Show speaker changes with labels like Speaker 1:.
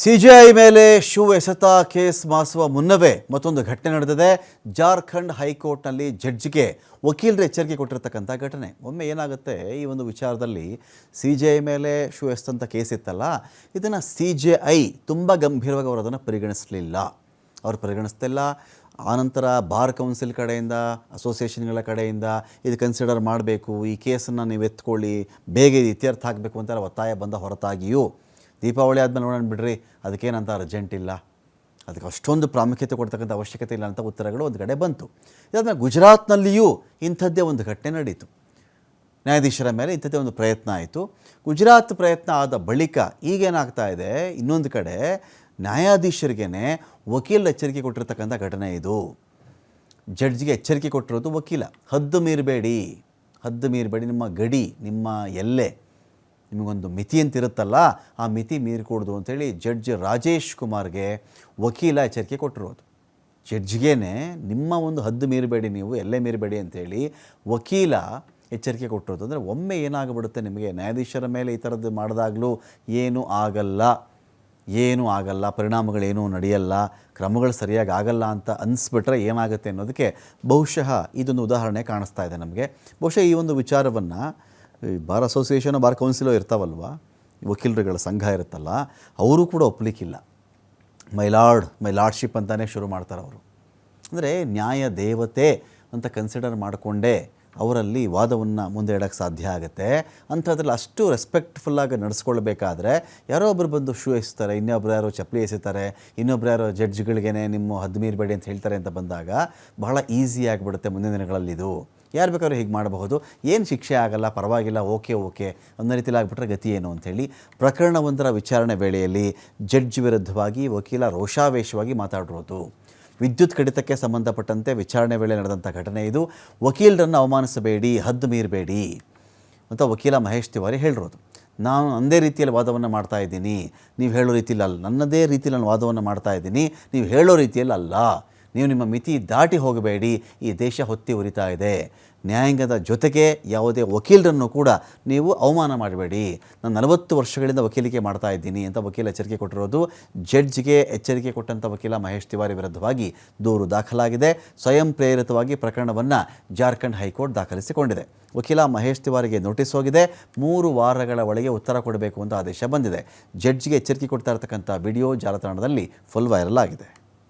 Speaker 1: CJI ಮೇಲೆ shoe ಎಸೆತ case ಮಾಸುವ ಮುನ್ನವೇ ಮತ್ತೊಂದು ಘಟನೆ ನಡೆದಿದೆ. ಜಾರ್ಖಂಡ್ ಹೈಕೋರ್ಟ್ನಲ್ಲಿ ಜಡ್ಜ್ಗೆ ವಕೀಲರು ಎಚ್ಚರಿಕೆ ಕೊಟ್ಟಿರತಕ್ಕಂಥ ಘಟನೆ. ಒಮ್ಮೆ ಏನಾಗುತ್ತೆ? ಈ ಒಂದು ವಿಚಾರದಲ್ಲಿ ಸಿ ಜೆ ಐ ಮೇಲೆ ಶೂ ಎಸೆತಂಥ ಕೇಸ್ ಇತ್ತಲ್ಲ, ಇದನ್ನು ಸಿ ಜೆ ಐ ತುಂಬ ಗಂಭೀರವಾಗಿ ಅವರು ಅದನ್ನು ಪರಿಗಣಿಸಲಿಲ್ಲ. ಅವರು ಪರಿಗಣಿಸ್ತಿಲ್ಲ. ಆನಂತರ ಬಾರ್ ಕೌನ್ಸಿಲ್ ಕಡೆಯಿಂದ, ಅಸೋಸಿಯೇಷನ್ಗಳ ಕಡೆಯಿಂದ ಇದು ಕನ್ಸಿಡರ್ ಮಾಡಬೇಕು. ಈ ಕೇಸನ್ನು ನೀವು ಎತ್ಕೊಳ್ಳಿ, ಬೇಗ ಇತ್ಯರ್ಥ ಆಗಬೇಕು ಅಂತ ಒತ್ತಾಯ ಬಂದ ಹೊರತಾಗಿಯೂ ದೀಪಾವಳಿ ಆದಮೇಲೆ ನೋಡೋಣ ಬಿಡ್ರಿ, ಅದಕ್ಕೇನಂತ ಅರ್ಜೆಂಟ್ ಇಲ್ಲ. ಅದಕ್ಕೆ ಅಷ್ಟೊಂದು ಪ್ರಾಮುಖ್ಯತೆ ಕೊಡ್ತಕ್ಕಂಥ ಅವಶ್ಯಕತೆ ಇಲ್ಲ ಅಂತ ಉತ್ತರಗಳು ಒಂದು ಕಡೆ ಬಂತು. ಇದಾದಮೇಲೆ ಗುಜರಾತ್ನಲ್ಲಿಯೂ ಇಂಥದ್ದೇ ಒಂದು ಘಟನೆ ನಡೀತು. ನ್ಯಾಯಾಧೀಶರ ಮೇಲೆ ಇಂಥದ್ದೇ ಒಂದು ಪ್ರಯತ್ನ ಆಯಿತು. ಗುಜರಾತ್ ಪ್ರಯತ್ನ ಆದ ಬಳಿಕ ಈಗೇನಾಗ್ತಾ ಇದೆ, ಇನ್ನೊಂದು ಕಡೆ ನ್ಯಾಯಾಧೀಶರಿಗೇ ವಕೀಲ ಎಚ್ಚರಿಕೆ ಕೊಟ್ಟಿರ್ತಕ್ಕಂಥ ಘಟನೆ ಇದು. ಜಡ್ಜ್ಗೆ ಎಚ್ಚರಿಕೆ ಕೊಟ್ಟಿರೋದು ವಕೀಲ. ಹದ್ದು ಮೀರಬೇಡಿ ಹದ್ದು ಮೀರಬೇಡಿ, ನಿಮ್ಮ ಗಡಿ, ನಿಮ್ಮ ಎಲ್ಲೆ. ನಿಮಗೊಂದು ಮಿತಿ ಅಂತ ಇರುತ್ತಲ್ಲ ಆ ಮಿತಿ ಮೀರಿಕೊಡ್ದು ಅಂತೇಳಿ ಜಡ್ಜ್ ರಾಜೇಶ್ ಕುಮಾರ್ಗೆ ವಕೀಲ ಎಚ್ಚರಿಕೆ ಕೊಟ್ಟಿರೋದು. ಜಡ್ಜ್ಗೇ ನಿಮ್ಮ ಒಂದು ಹದ್ದು ಮೀರಬೇಡಿ ನೀವು, ಎಲ್ಲೇ ಮೀರಬೇಡಿ ಅಂತೇಳಿ ವಕೀಲ ಎಚ್ಚರಿಕೆ ಕೊಟ್ಟಿರೋದು. ಅಂದರೆ ಒಮ್ಮೆ ಏನಾಗ್ಬಿಡುತ್ತೆ ನಿಮಗೆ? ನ್ಯಾಯಾಧೀಶರ ಮೇಲೆ ಈ ಥರದ್ದು ಮಾಡಿದಾಗಲೂ ಏನೂ ಆಗಲ್ಲ ಏನೂ ಆಗಲ್ಲ, ಪರಿಣಾಮಗಳೇನೂ ನಡೆಯಲ್ಲ, ಕ್ರಮಗಳು ಸರಿಯಾಗಿ ಆಗಲ್ಲ ಅಂತ ಅನಿಸ್ಬಿಟ್ರೆ ಏನಾಗುತ್ತೆ ಅನ್ನೋದಕ್ಕೆ ಬಹುಶಃ ಇದೊಂದು ಉದಾಹರಣೆ ಕಾಣಿಸ್ತಾ ಇದೆ ನಮಗೆ. ಬಹುಶಃ ಈ ಒಂದು ವಿಚಾರವನ್ನು ಈ ಬಾರ್ ಅಸೋಸಿಯೇಷನ್ ಬಾರ್ ಕೌನ್ಸಿಲೋ ಇರ್ತಾವಲ್ವ? ವಕೀಲರುಗಳ ಸಂಘ ಇರುತ್ತಲ್ಲ, ಅವರು ಕೂಡ ಒಪ್ಪಲಿಕ್ಕಿಲ್ಲ ಮೈಲಾರ್ಡ್ ಮೈ ಲಾರ್ಡ್ಶಿಪ್ ಅಂತಲೇ ಶುರು ಮಾಡ್ತಾರೆ ಅವರು. ಅಂದರೆ ನ್ಯಾಯ ದೇವತೆ ಅಂತ ಕನ್ಸಿಡರ್ ಮಾಡಿಕೊಂಡೇ ಅವರಲ್ಲಿ ವಾದವನ್ನು ಮುಂದೆ ಇಡೋಕ್ಕೆ ಸಾಧ್ಯ ಆಗುತ್ತೆ. ಅಂಥದ್ರಲ್ಲಿ ಅಷ್ಟು ರೆಸ್ಪೆಕ್ಟ್ಫುಲ್ಲಾಗಿ ನಡೆಸ್ಕೊಳ್ಬೇಕಾದ್ರೆ ಯಾರೋ ಒಬ್ಬರು ಬಂದು ಶೂ ಎಸ್ತಾರೆ, ಇನ್ನೊಬ್ರು ಯಾರೋ ಚಪ್ಪಲಿ ಎಸಿತಾರೆ, ಇನ್ನೊಬ್ರು ಯಾರೋ ಜಡ್ಜ್ಗಳಿಗೇ ನಿಮ್ಮ ಹದ್ದು ಮೀರಬೇಡಿ ಅಂತ ಹೇಳ್ತಾರೆ ಅಂತ ಬಂದಾಗ ಬಹಳ ಈಸಿ ಆಗಿಬಿಡುತ್ತೆ ಮುಂದಿನ ದಿನಗಳಲ್ಲಿ ಇದು. ಯಾರು ಬೇಕಾದ್ರೂ ಹೀಗೆ ಮಾಡಬಹುದು. ಏನು ಶಿಕ್ಷೆ ಆಗಲ್ಲ, ಪರವಾಗಿಲ್ಲ, ಓಕೆ ಓಕೆ, ಒಂದೇ ರೀತಿಯಲ್ಲಿ ಆಗಿಬಿಟ್ರೆ ಗತಿ ಏನು ಅಂಥೇಳಿ ಪ್ರಕರಣವೊಂದರ ವಿಚಾರಣೆ ವೇಳೆಯಲ್ಲಿ ಜಡ್ಜ್ ವಿರುದ್ಧವಾಗಿ ವಕೀಲ ರೋಷಾವೇಶವಾಗಿ ಮಾತಾಡಿರೋದು. ವಿದ್ಯುತ್ ಕಡಿತಕ್ಕೆ ಸಂಬಂಧಪಟ್ಟಂತೆ ವಿಚಾರಣೆ ವೇಳೆ ನಡೆದಂಥ ಘಟನೆ ಇದು. ವಕೀಲರನ್ನು ಅವಮಾನಿಸಬೇಡಿ, ಹದ್ದು ಮೀರಬೇಡಿ ಅಂತ ವಕೀಲ ಮಹೇಶ್ ತಿವಾರಿ ಹೇಳಿರೋದು. ನಾನು ನನ್ನದೇ ರೀತಿಯಲ್ಲಿ ವಾದವನ್ನು ಮಾಡ್ತಾ ಇದ್ದೀನಿ. ನೀವು ಹೇಳೋ ರೀತಿಯಲ್ಲಿ ಅಲ್ಲ. ನನ್ನದೇ ರೀತಿಯಲ್ಲಿ ನಾನು ವಾದವನ್ನು ಮಾಡ್ತಾ ಇದ್ದೀನಿ. ನೀವು ಹೇಳೋ ರೀತಿಯಲ್ಲಿ ಅಲ್ಲ. ನೀವು ನಿಮ್ಮ ಮಿತಿ ದಾಟಿ ಹೋಗಬೇಡಿ. ಈ ದೇಶ ಹೊತ್ತಿ ಉರಿತಾ ಇದೆ. ನ್ಯಾಯಾಂಗದ ಜೊತೆಗೆ ಯಾವುದೇ ವಕೀಲರನ್ನು ಕೂಡ ನೀವು ಅವಮಾನ ಮಾಡಬೇಡಿ. ನಾನು ನಲವತ್ತು ವರ್ಷಗಳಿಂದ ವಕೀಲಿಕೆ ಮಾಡ್ತಾ ಇದ್ದೀನಿ ಅಂತ ವಕೀಲ ಎಚ್ಚರಿಕೆ ಕೊಟ್ಟಿರೋದು, ಜಡ್ಜ್ಗೆ ಎಚ್ಚರಿಕೆ ಕೊಟ್ಟಂಥ ವಕೀಲ ಮಹೇಶ್ ತಿವಾರಿ ವಿರುದ್ಧವಾಗಿ ದೂರು ದಾಖಲಾಗಿದೆ. ಸ್ವಯಂ ಪ್ರೇರಿತವಾಗಿ ಪ್ರಕರಣವನ್ನು ಜಾರ್ಖಂಡ್ ಹೈಕೋರ್ಟ್ ದಾಖಲಿಸಿಕೊಂಡಿದೆ. ವಕೀಲ ಮಹೇಶ್ ತಿವಾರಿಗೆ ನೋಟಿಸ್ ಹೋಗಿದೆ. ಮೂರು ವಾರಗಳ ಒಳಗೆ ಉತ್ತರ ಕೊಡಬೇಕು ಅಂತ ಆದೇಶ ಬಂದಿದೆ. ಜಡ್ಜ್ಗೆ ಎಚ್ಚರಿಕೆ ಕೊಡ್ತಾ ಇರತಕ್ಕಂಥ ವಿಡಿಯೋ ಜಾಲತಾಣದಲ್ಲಿ ಫುಲ್ ವೈರಲ್ ಆಗಿದೆ.